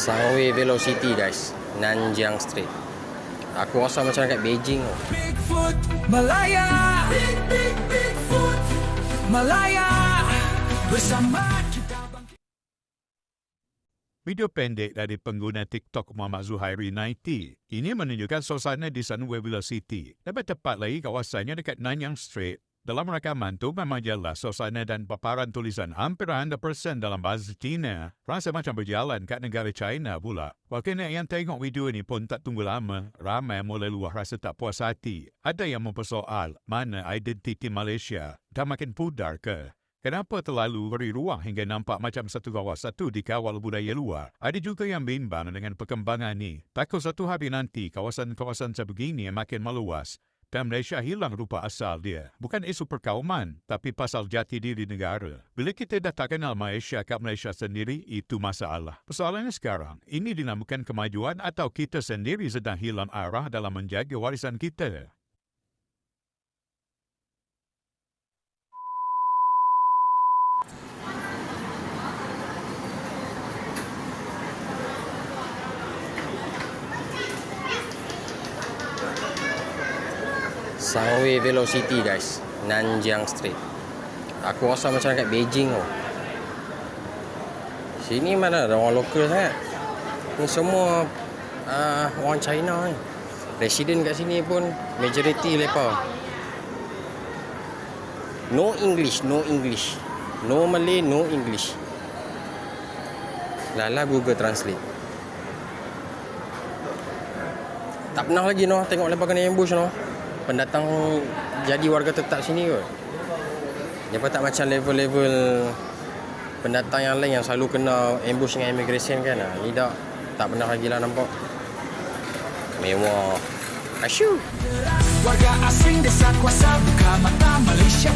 Sunway Velocity guys. Nanjiang Street. Aku rasa macam kat Beijing tu. Bigfoot Malaya. Big Big Bigfoot Malaya. Bersama kita bangkit. Video pendek dari pengguna TikTok Muhammad Zuhairi 90 ini menunjukkan suasana di Sunway Velocity. Lebih tepat lagi kawasannya dekat Nanyang Street. Dalam rakaman tu memang jelas suasana dan paparan tulisan hampir 100% dalam bahasa Cina. Rasa macam berjalan kat negara China pula. Wakil yang tengok video ini pun tak tunggu lama. Ramai mula luar rasa tak puas hati. Ada yang mempersoal mana identiti Malaysia. Dah makin pudar ke? Kenapa terlalu beri ruang hingga nampak macam satu kawasan tu dikawal budaya luar? Ada juga yang bimbang dengan perkembangan ni. Takut satu hari nanti kawasan-kawasan sebegini makin meluas Malaysia hilang rupa asal dia. Bukan isu perkauman, tapi pasal jati diri negara. Bila kita dah tak kenal Malaysia kat Malaysia sendiri, itu masalah. Persoalannya sekarang, ini dinamakan kemajuan atau kita sendiri sedang hilang arah dalam menjaga warisan kita? Sunway Velocity guys. Nanjiang Street. Aku rasa macam kat Beijing tu Sini mana ada orang lokal sangat. Ni semua uh, orang China ni. Resident kat sini pun majority lepa. No English, no English. No Malay, no English. Lala Google Translate. Tak pernah lagi noh tengok lepas kena ambush noh pendatang jadi warga tetap sini kot. Dia tak macam level-level pendatang yang lain yang selalu kena ambush dengan immigration kan. Ni tak tak pernah lagi lah nampak. Mewah. Asyuk. Warga asing desa kuasa buka mata Malaysia